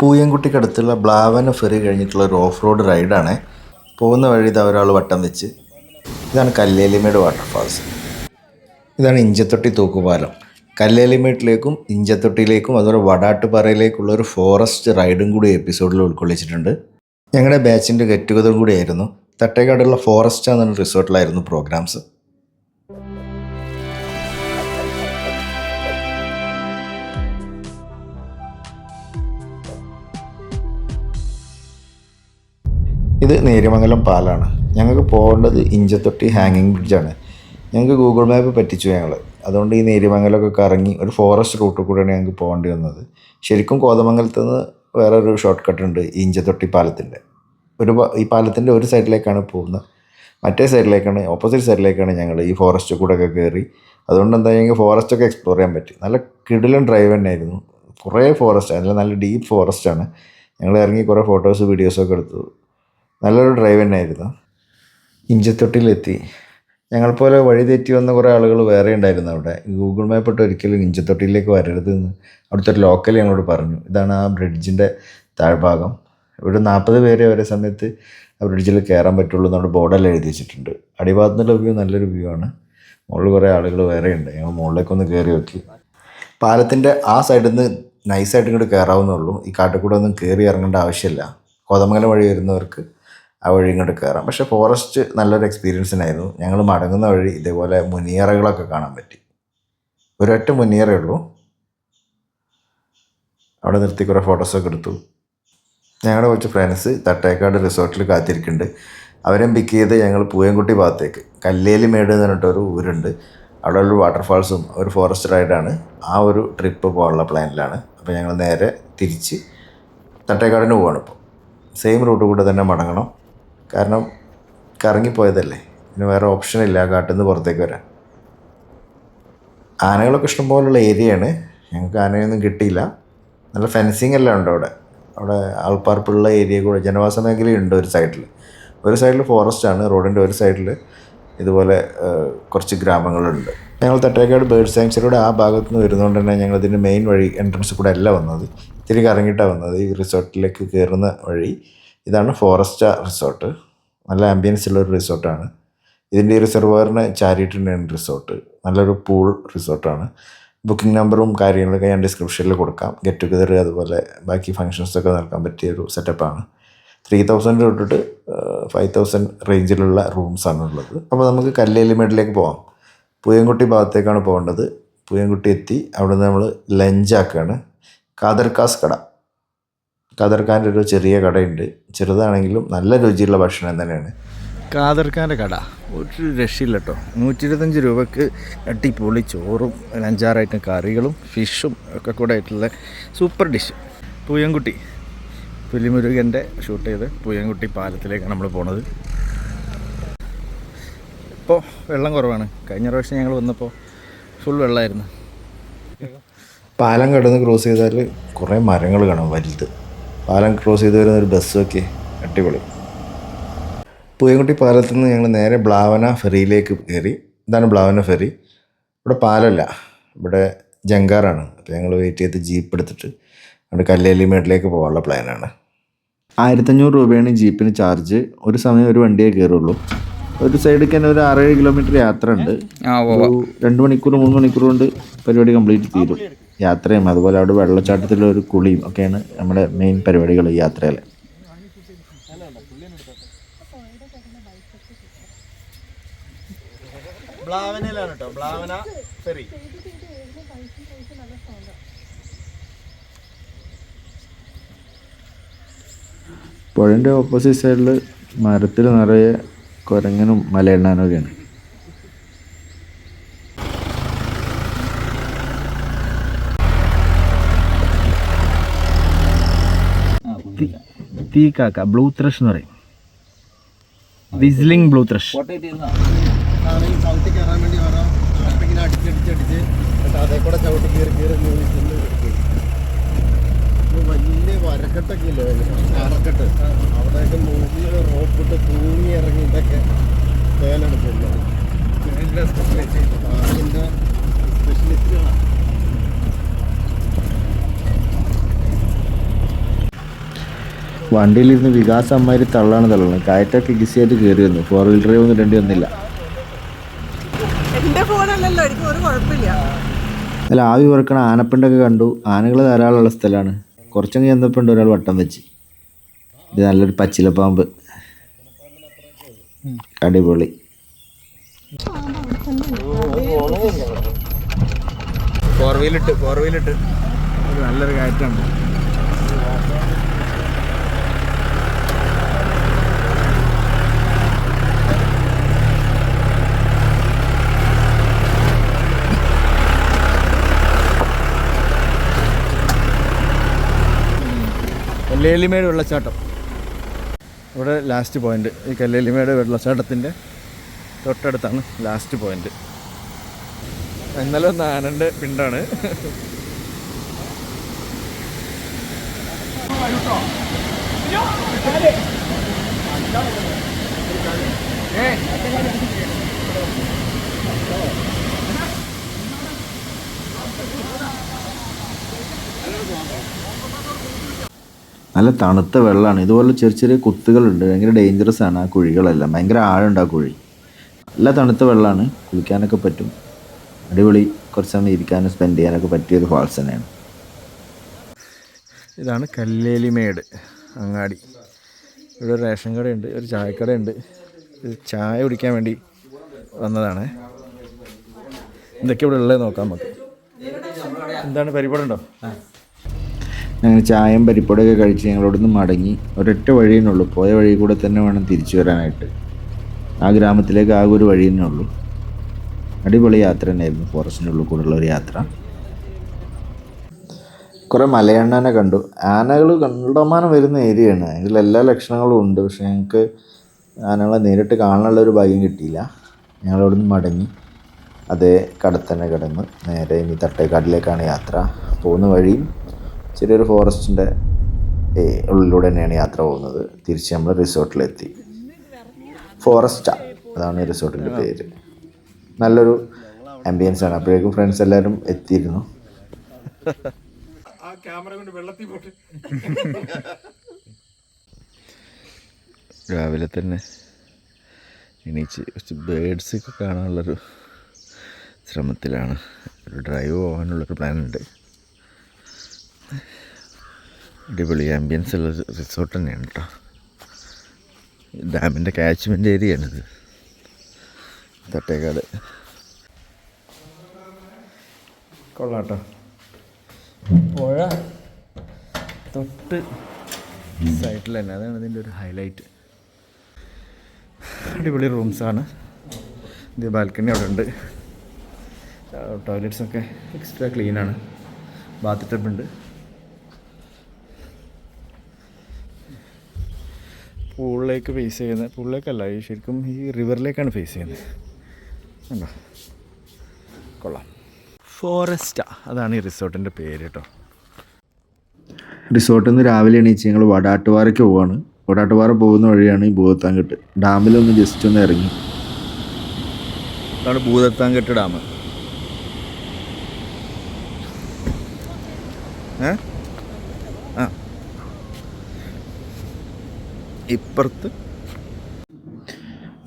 പൂയംകുട്ടിക്കടുത്തുള്ള ബ്ലാവന ferry കഴിഞ്ഞിട്ടുള്ള ഒരു off road റൈഡാണ്. പോകുന്ന വഴി ഇത് ഒരാൾ വട്ടം വെച്ച്. ഇതാണ് കല്ലേലിമേട് വാട്ടർഫാൾസ്. ഇതാണ് ഇഞ്ചത്തൊട്ടി തൂക്കുപാലം. കല്ലേലിമേട്ടിലേക്കും ഇഞ്ചത്തൊട്ടിയിലേക്കും അതുപോലെ വടാട്ടുപാറയിലേക്കുള്ള ഒരു ഫോറസ്റ്റ് റൈഡും കൂടി എപ്പിസോഡിൽ ഉൾക്കൊള്ളിച്ചിട്ടുണ്ട്. ഞങ്ങളുടെ ബാച്ചിന്റെ ഗെറ്റ് ടുഗതറും കൂടിയായിരുന്നു. തട്ടേക്കാടുള്ള ഫോറസ്റ്റ് എന്ന റിസോർട്ടിലായിരുന്നു പ്രോഗ്രാംസ്. ഇത് നേര്യമംഗലം പാലാണ്. ഞങ്ങൾക്ക് പോകേണ്ടത് ഇഞ്ചത്തൊട്ടി ഹാങ്ങിങ് ബ്രിഡ്ജാണ്. ഞങ്ങൾക്ക് ഗൂഗിൾ മാപ്പ് പറ്റിച്ചു ഞങ്ങൾ. അതുകൊണ്ട് ഈ നേര്യമംഗലമൊക്കെ കറങ്ങി ഒരു ഫോറസ്റ്റ് റൂട്ടിൽ കൂടെയാണ് ഞങ്ങൾക്ക് പോകേണ്ടി വന്നത്. ശരിക്കും കോതമംഗലത്ത് നിന്ന് വേറെ ഒരു ഷോർട്ട് കട്ട് ഉണ്ട് ഇഞ്ചത്തൊട്ടി പാലത്തിന്റെ. ഒരു ഈ പാലത്തിന്റെ ഒരു സൈഡിലേക്കാണ് പോകുന്നത്. മറ്റേ സൈഡിലേക്കാണ് ഓപ്പോസിറ്റ് സൈഡിലേക്കാണ് ഞങ്ങൾ ഈ ഫോറസ്റ്റ് കൂടെ ഒക്കെ കയറി. അതുകൊണ്ട് എന്താ ഞങ്ങൾക്ക് ഫോറസ്റ്റ് ഒക്കെ എക്സ്പ്ലോർ ചെയ്യാൻ പറ്റി. നല്ല കിടിലൻ ഡ്രൈവ് തന്നെയായിരുന്നു. കുറേ ഫോറസ്റ്റ് അതിൽ നല്ല ഡീപ്പ് ഫോറസ്റ്റാണ്. ഞങ്ങൾ ഇറങ്ങി കുറേ ഫോട്ടോസ് വീഡിയോസൊക്കെ എടുത്തു. നല്ലൊരു ഡ്രൈവ് തന്നെയായിരുന്നു. ഇഞ്ചത്തൊട്ടിയിലെത്തി ഞങ്ങളെപ്പോലെ വഴി തെറ്റി വന്ന കുറേ ആളുകൾ വേറെ ഉണ്ടായിരുന്നു അവിടെ. ഗൂഗിൾ മാപ്പ് ഇട്ട് ഒരിക്കലും ഇഞ്ചത്തൊട്ടിയിലേക്ക് വരരുതെന്ന് അവിടുത്തെ ഒരു ലോക്കൽ ഞങ്ങളോട് പറഞ്ഞു. ഇതാണ് ആ ബ്രിഡ്ജിന്റെ താഴ്ഭാഗം. ഇവിടെ നാൽപ്പത് പേരെ ഒരേ സമയത്ത് ആ ബ്രിഡ്ജിൽ കയറാൻ പറ്റുള്ളൂ എന്നവിടെ ബോർഡെല്ലാം എഴുതി വെച്ചിട്ടുണ്ട്. അടിഭാഗത്തു വ്യൂ നല്ലൊരു വ്യൂ ആണ്. മുകളിൽ കുറേ ആളുകൾ വേറെ ഉണ്ട്. ഞങ്ങൾ മുകളിലേക്കൊന്ന് കയറി നോക്കി. പാലത്തിന്റെ ആ സൈഡിൽ നിന്ന് നൈസായിട്ട് ഇങ്ങോട്ട് കയറാവുന്നുള്ളൂ ഈ കാട്ടിൽ കൂടെ ഒന്നും കയറി ഇറങ്ങേണ്ട ആവശ്യമില്ല. കോതമംഗലം വഴി വരുന്നവർക്ക് ആ വഴി ഇങ്ങോട്ട് കയറാം പക്ഷേ ഫോറസ്റ്റ് നല്ലൊരു എക്സ്പീരിയൻസിനായിരുന്നു ഞങ്ങൾ മടങ്ങുന്ന വഴി ഇതേപോലെ മുനിയറകളൊക്കെ കാണാൻ പറ്റി. ഒരൊറ്റ മുനിയറേ ഉള്ളൂ. അവിടെ നിർത്തി കുറേ ഫോട്ടോസൊക്കെ എടുത്തു. ഞങ്ങളുടെ കുറച്ച് ഫ്രണ്ട്സ് തട്ടേക്കാട് റിസോർട്ടിൽ കാത്തിരിക്കുന്നുണ്ട്. അവരെയും പിക്ക് ചെയ്ത് ഞങ്ങൾ പൂയംകുട്ടി ഭാഗത്തേക്ക് കല്ലേലി മേട് എന്ന് പറഞ്ഞിട്ടൊരു ഊരുണ്ട്. അവിടെ ഒരു വാട്ടർഫാൾസും ഒരു ഫോറസ്റ്റ് റൈഡാണ് ആ ഒരു ട്രിപ്പ് പോകാനുള്ള പ്ലാനിലാണ് അപ്പോൾ ഞങ്ങൾ നേരെ തിരിച്ച് തട്ടേക്കാടിന് പോവാണ് ഇപ്പോൾ സെയിം റൂട്ട് കൂടെ തന്നെ മടങ്ങണം. കാരണം കറങ്ങിപ്പോയതല്ലേ? പിന്നെ വേറെ ഓപ്ഷൻ ഇല്ല കാട്ടിൽ നിന്ന് പുറത്തേക്ക് വരാൻ. ആനകളൊക്കെ ഇഷ്ടംപോലുള്ള ഏരിയയാണ് ഞങ്ങൾക്ക് ആനയൊന്നും കിട്ടിയില്ല. നല്ല ഫെൻസിങ് എല്ലാം ഉണ്ട് അവിടെ. അവിടെ ആൾപ്പാർപ്പുള്ള ഏരിയ കൂടെ ജനവാസ മേഖലയുണ്ട് ഒരു സൈഡിൽ ഒരു സൈഡിൽ ഫോറസ്റ്റ് ആണ് റോഡിന്റെ ഒരു സൈഡിൽ ഇതുപോലെ കുറച്ച് ഗ്രാമങ്ങളുണ്ട്. ഞങ്ങൾ തട്ടേക്കാട് ബേർഡ് സാങ്ച്വറിയുടെ ആ ഭാഗത്ത് നിന്ന് വരുന്നതുകൊണ്ട് തന്നെ ഞങ്ങൾ ഇതിന്റെ മെയിൻ വഴി എൻട്രൻസ് കൂടെ അല്ല വന്നത്. ഇത്തിരി കറങ്ങിയിട്ടാണ് വന്നത്. ഈ റിസോർട്ടിലേക്ക് കയറുന്ന വഴി. ഇതാണ് ഫോറസ്റ്റ റിസോർട്ട് നല്ല ആംബിയൻസ് ഉള്ള ഒരു റിസോർട്ടാണ് ഇതിന്റെ റിസർവറിന് ചാരിറ്റി ചാരിയിട്ടുണ്ടാണ് റിസോർട്ട് നല്ലൊരു പൂൾ റിസോർട്ടാണ് ബുക്കിംഗ് നമ്പറും കാര്യങ്ങളൊക്കെ ഞാൻ ഡിസ്ക്രിപ്ഷനിൽ കൊടുക്കാം. ഗെറ്റ് ടുഗദർ അതുപോലെ ബാക്കി ഫങ്ഷൻസൊക്കെ നൽകാൻ പറ്റിയ ഒരു സെറ്റപ്പാണ് ത്രീ തൗസൻഡ് തൊട്ടിട്ട് ഫൈവ് തൗസൻഡ് റേഞ്ചിലുള്ള റൂംസാണ് ഉള്ളത് അപ്പോൾ നമുക്ക് കല്ലേലിമേടിലേക്ക് പോകാം പൂയംകുട്ടി ഭാഗത്തേക്കാണ് പോകേണ്ടത്. പൂയംകുട്ടി എത്തി. അവിടെ നിന്ന് നമ്മൾ ലഞ്ചാക്കുകയാണ് കാദർക്കാസ് കട. കാദർഖാന്റെ ഒരു ചെറിയ കടയുണ്ട്. ചെറുതാണെങ്കിലും നല്ല രുചിയുള്ള ഭക്ഷണം തന്നെയാണ്. കാതർക്കാന്റെ കട. ഒരു രക്ഷയില്ല കേട്ടോ നൂറ്റി ഇരുപത്തഞ്ച് രൂപക്ക് അടിപൊളി ചോറും അഞ്ചാറ് ഐറ്റം കറികളും ഫിഷും ഒക്കെ കൂടെ ആയിട്ടുള്ള സൂപ്പർ ഡിഷ്. പൂയംകുട്ടി. പുലിമുരുകന്റെ ഷൂട്ട് ചെയ്ത് പൂയംകുട്ടി പാലത്തിലേക്കാണ് നമ്മൾ പോണത്. ഇപ്പോൾ വെള്ളം കുറവാണ്. കഴിഞ്ഞ പ്രാവശ്യം ഞങ്ങൾ വന്നപ്പോൾ ഫുൾ വെള്ളമായിരുന്നു പാലം കടന്ന് ക്രോസ് ചെയ്താൽ കുറേ മരങ്ങൾ കാണാം വലുത്. പാലം ക്രോസ് ചെയ്ത് വരുന്ന ഒരു ബസ്സൊക്കെ അടിപൊളി. പൂയംകുട്ടി പാലത്തു നിന്ന് ഞങ്ങൾ നേരെ ബ്ലാവന ഫെറിയിലേക്ക് കയറി. ഇതാണ് ബ്ലാവന ഫെറി. ഇവിടെ പാലമല്ല ഇവിടെ ജങ്കാറാണ്. അപ്പോൾ ഞങ്ങൾ വെയിറ്റ് ചെയ്ത് ജീപ്പ് എടുത്തിട്ട് അവിടെ കല്ലേലിമേട്ടിലേക്ക് പോകാനുള്ള പ്ലാനാണ് ആയിരത്തഞ്ഞൂറ് രൂപയാണ് ജീപ്പിന് ചാർജ് ഒരു സമയം ഒരു വണ്ടിയേ കയറുള്ളൂ. ഒരു സൈഡിൽ തന്നെ ഒരു ആറേഴ് കിലോമീറ്റർ യാത്ര ഉണ്ട്. രണ്ട് മണിക്കൂർ മൂന്ന് മണിക്കൂർ കൊണ്ട് പരിപാടി കംപ്ലീറ്റ് തീരും യാത്രയും അതുപോലെ അവിടെ വെള്ളച്ചാട്ടത്തിലുള്ള ഒരു കുളിയും ഒക്കെയാണ് നമ്മുടെ മെയിൻ പരിപാടികൾ ഈ യാത്രയിൽ ബ്ലാവനയിലാണ് കേട്ടോ ബ്ലാവന ഫെറി. പുഴന്റെ ഓപ്പോസിറ്റ് സൈഡിൽ മരത്തിൽ നിറയെ കുരങ്ങനും മലയെണ്ണാനൊക്കെയാണ് തീ കാക്ക ബ്ലൂ ത്രഷ് എന്ന് പറയും. Whistling blue thrush. വലിയ വരക്കെട്ടൊക്കെ ഇല്ലേ? അറക്കെട്ട് അവിടെയൊക്കെ നോക്കി റോപ്പിട്ട് തൂങ്ങി ഇറങ്ങി ഇതൊക്കെ തേലെടുക്കുന്നു അതിന്റെ സ്പെഷ്യലിസ്റ്റുകളാണ് വണ്ടിയിലിരുന്ന് വികാസ് അമ്മമാര് തള്ളാണ് തള്ളണം കയറ്റൊക്കെ ഈസിയായിട്ട് കയറി വന്നു. ഫോർ വീൽ ഡ്രൈവ് ഒന്നും രണ്ടി വന്നില്ല. എന്റെ ഫോണല്ലല്ലോ എനിക്ക് ഒരു കുഴപ്പമില്ല. അല്ല ആവി പറക്കണ ആനപ്പിണ്ടൊക്കെ കണ്ടു. ആനകൾ ധാരാളമുള്ള സ്ഥലമാണ്. കുറച്ചങ്ങ് ചെന്നപ്പിണ്ട് ഒരാൾ വട്ടം വെച്ച്. ഇത് നല്ലൊരു പച്ചിലപ്പാമ്പ്. അടിപൊളി. ഫോർ വീലിട്ട് ഫോർ വീലിട്ട് ഒരു നല്ലൊരു കയറ്റാണ് കല്ലേലിമേട് വെള്ളച്ചാട്ടം ഇവിടെ ലാസ്റ്റ് പോയിന്റ് ഈ കല്ലേലിമേട് വെള്ളച്ചാട്ടത്തിന്റെ തൊട്ടടുത്താണ് ലാസ്റ്റ് പോയിന്റ് ഇന്നലെ ഒന്ന് ആനന്റെ പിണ്ടാണ്. നല്ല തണുത്ത വെള്ളമാണ്. ഇതുപോലെ ചെറിയ ചെറിയ കുത്തുകളുണ്ട്. ഭയങ്കര ഡേഞ്ചറസ് ആണ് ആ കുഴികളെല്ലാം. ഭയങ്കര ആഴമുണ്ട് ആ കുഴി. നല്ല തണുത്ത വെള്ളമാണ്. കുളിക്കാനൊക്കെ പറ്റും. അടിപൊളി കുറച്ച് സമയം ഇരിക്കാനും സ്പെൻഡ് ചെയ്യാനൊക്കെ പറ്റിയൊരു ഫാൾസ് തന്നെയാണ്. ഇതാണ് കല്ലേലിമേട് അങ്ങാടി. ഇവിടെ ഒരു റേഷൻ കടയുണ്ട് ഒരു ചായക്കടയുണ്ട്. ഒരു ചായ കുടിക്കാൻ വേണ്ടി വന്നതാണ്. എന്തൊക്കെ ഇവിടെ ഉള്ളത് നോക്കാം നമുക്ക്. എന്താണ് പരിപാടിയുണ്ടോ അങ്ങനെ ചായയും പരിപ്പൊടിയൊക്കെ കഴിച്ച് ഞങ്ങളോട് നിന്ന് മടങ്ങി. ഒരൊറ്റ വഴിയേ ഉള്ളൂ. പോയ വഴി കൂടെ തന്നെ വേണം തിരിച്ചു വരാനായിട്ട്. ആ ഗ്രാമത്തിലേക്ക് ആകെ ഒരു വഴി തന്നെ ഉള്ളൂ. അടിപൊളി യാത്ര തന്നെയായിരുന്നു. ഫോറസ്റ്റിന്റെ ഉള്ളിൽ കൂടെയുള്ള ഒരു യാത്ര. കുറേ മലയണ്ണനെ കണ്ടു. ആനകൾ കണ്ടമാനം വരുന്ന ഏരിയയാണ് അതിൽ എല്ലാ ലക്ഷണങ്ങളും ഉണ്ട്. പക്ഷെ ഞങ്ങൾക്ക് ആനകളെ നേരിട്ട് കാണാനുള്ള ഒരു ഭാഗ്യം കിട്ടിയില്ല. ഞങ്ങളവിടെ നിന്ന് മടങ്ങി. അതേ കടത്തന്നെ കിടന്ന് നേരെ ഇനി തട്ടേക്കാട്ടിലേക്കാണ് യാത്ര. പോകുന്ന വഴിയും ചെറിയൊരു ഫോറസ്റ്റിന്റെ ഉള്ളിലൂടെ തന്നെയാണ് യാത്ര പോകുന്നത്. തിരിച്ച് നമ്മൾ റിസോർട്ടിലെത്തി. ഫോറസ്റ്റാ അതാണ് റിസോർട്ടിന്റെ പേര്. നല്ലൊരു ആംബിയൻസ് ആണ്. അപ്പോഴേക്കും ഫ്രണ്ട്സ് എല്ലാവരും എത്തിയിരുന്നു. രാവിലെ തന്നെ എണീച്ച് കുറച്ച് ബേഡ്സൊക്കെ കാണാനുള്ളൊരു ശ്രമത്തിലാണ്. ഒരു ഡ്രൈവ് പോകാനുള്ളൊരു പ്ലാൻ ഉണ്ട്. അടിപൊളി ആംബിയൻസ് ഉള്ള റിസോർട്ട് തന്നെയാണ് കേട്ടോ ഡാമിന്റെ കാച്ച്മെന്റ് ഏരിയയാണിത് തട്ടേക്കാട്. കൊള്ളാട്ടോ പുഴ തൊട്ട് സൈഡിൽ തന്നെ അതാണ് ഇതിന്റെ ഒരു ഹൈലൈറ്റ് അടിപൊളി റൂംസാണ് ഇത് ബാൽക്കണി അവിടെ ഉണ്ട്. ടോയ്ലറ്റ്സൊക്കെ എക്സ്ട്രാ ക്ലീനാണ് ബാത്ത് ടബ് ഉണ്ട്. പൂളിലേക്ക് ഫേസ് ചെയ്യുന്നത് പൂളിലേക്കല്ല ഈ ശരിക്കും ഈ റിവറിലേക്കാണ് ഫേസ് ചെയ്യുന്നത്. കണ്ടോ? കൊള്ളാം. ഫോറസ്റ്റാ അതാണ് ഈ റിസോർട്ടിന്റെ പേര് കേട്ടോ. റിസോർട്ടിൽ നിന്ന് രാവിലെ എണീച്ച് ഞങ്ങൾ വടാട്ടുപാറയ്ക്ക് പോവാണ്. വടാട്ടുപാറ പോകുന്ന വഴിയാണ് ഈ ഭൂതത്താങ്കെട്ട്. ഡാമിലൊന്ന് ജസ്റ്റ് ഒന്ന് ഇറങ്ങി. അതാണ് ഭൂതത്താങ്കെട്ട് ഡാം. ഏ? ഇപ്പുറത്ത്.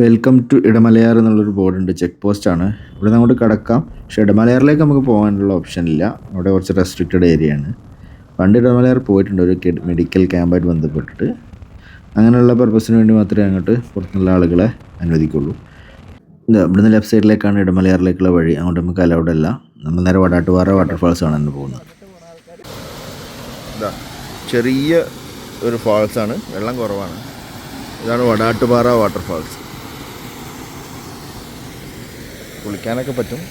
വെൽക്കം ടു ഇടമലയാർ എന്നുള്ളൊരു ബോർഡുണ്ട്. ചെക്ക് പോസ്റ്റാണ് ഇവിടെ അങ്ങോട്ട് കിടക്കാം. പക്ഷേ ഇടമലയാറിലേക്ക് നമുക്ക് പോകാനുള്ള ഓപ്ഷൻ ഇല്ല. അവിടെ കുറച്ച് റെസ്ട്രിക്റ്റഡ് ഏരിയ ആണ്. പണ്ട് ഇടമലയാർ പോയിട്ടുണ്ട്. ഒരു മെഡിക്കൽ ക്യാമ്പായിട്ട് ബന്ധപ്പെട്ടിട്ട്. അങ്ങനെയുള്ള പർപ്പസിന് വേണ്ടി മാത്രമേ അങ്ങോട്ട് പുറത്തുള്ള ആളുകളെ അനുവദിക്കുള്ളൂ. ഇവിടുന്ന് ലെഫ്റ്റ് സൈഡിലേക്കാണ് ഇടമലയാറിലേക്കുള്ള വഴി. അങ്ങോട്ട് നമുക്ക് അലൗഡ് അല്ല. നമ്മൾ നേരെ വടാട്ടുപാറ വാട്ടർഫാൾസ് ഇന്ന് പോകുന്നത്. ചെറിയ ഒരു ഫാൾസ് ആണ്. വെള്ളം കുറവാണ്. ഇതാണ് വടാട്ടുപാറ വാട്ടർഫാൾസ് കുളിക്കാനൊക്കെ പറ്റും.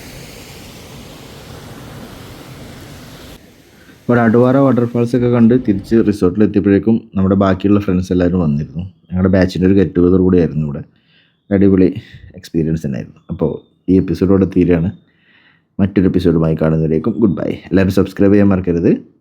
വടാട്ടുപാറ വാട്ടർഫാൾസ് ഒക്കെ കണ്ട് തിരിച്ച് റിസോർട്ടിൽ എത്തിയപ്പോഴേക്കും നമ്മുടെ ബാക്കിയുള്ള ഫ്രണ്ട്സ് എല്ലാവരും വന്നിരുന്നു. ഞങ്ങളുടെ ബാച്ചിന്റെ ഒരു ഗെറ്റ് ടുഗദർ കൂടിയായിരുന്നു ഇവിടെ. അടിപൊളി എക്സ്പീരിയൻസ് തന്നെയായിരുന്നു. അപ്പോൾ ഈ എപ്പിസോഡോടെ തീരെയാണ് മറ്റൊരു എപ്പിസോഡുമായി കാണുന്നതിലേക്കും ഗുഡ് ബൈ എല്ലാവരും സബ്സ്ക്രൈബ് ചെയ്യാൻ മറക്കരുത്.